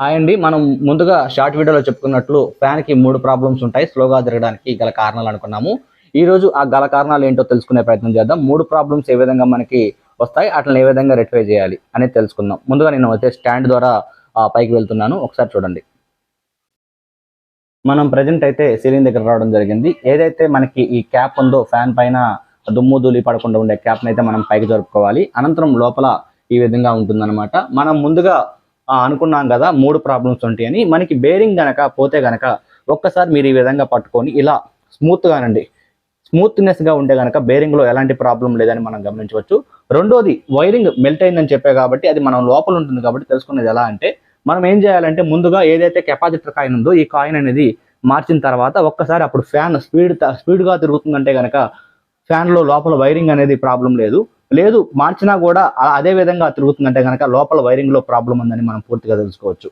Hi అండి. మనం ముందుగా షార్ట్ వీడియోలో చెప్పుకున్నట్లు ఫ్యాన్కి మూడు ప్రాబ్లమ్స్ ఉంటాయి. స్లోగా తిరగడానికి గల కారణాలు అనుకున్నాము. ఈ రోజు ఆ గల కారణాలు ఏంటో తెలుసుకునే ప్రయత్నం చేద్దాం. మూడు ప్రాబ్లమ్స్ ఏ విధంగా మనకి వస్తాయి? అట్లా ఏ విధంగా రెక్టిఫై చేయాలి అనేది తెలుసుకుందాం. ముందుగా నేను అయితే స్టాండ్ ద్వారా పైకి వెళ్తున్నాను. ఒకసారి చూడండి. మనం ప్రజెంట్ అయితే సీలింగ్ దగ్గర రావడం జరిగింది. ఏదైతే మనకి ఈ క్యాప్ ఉందో ఫ్యాన్ పైన దుమ్ము ధూళి పడకుండా ఉండే క్యాప్ అయితే మనం పైకి జరుపుకోవాలి. అనంతరం లోపల ఈ విధంగా ఉంటుందన్నమాట. మనం ముందుగా అనుకున్నాం కదా మూడు ప్రాబ్లమ్స్ ఉంటాయని. మనకి బేరింగ్ గనక పోతే గనక ఒక్కసారి మీరు ఈ విధంగా పట్టుకొని ఇలా స్మూత్ గానండి. ఉంటే కనుక బేరింగ్లో ఎలాంటి ప్రాబ్లం లేదని మనం గమనించవచ్చు. రెండోది వైరింగ్ మెల్ట్ అయిందని చెప్పే కాబట్టి అది మనం లోపల ఉంటుంది కాబట్టి తెలుసుకునేది ఎలా అంటే మనం ఏం చేయాలంటే ముందుగా ఏదైతే కెపాసిటర్ కాయిన్ ఉందో ఈ కాయిన్ అనేది మార్చిన తర్వాత ఒక్కసారి అప్పుడు ఫ్యాన్ స్పీడ్ స్పీడ్గా తిరుగుతుందంటే గనక ఫ్యాన్లో లోపల వైరింగ్ అనేది ప్రాబ్లం లేదు. లేదు మార్చినా కూడా అదే విధంగా తిరుగుతుందంటే గనక లోపల వైరింగ్లో ప్రాబ్లం ఉందని మనం పూర్తిగా తెలుసుకోవచ్చు.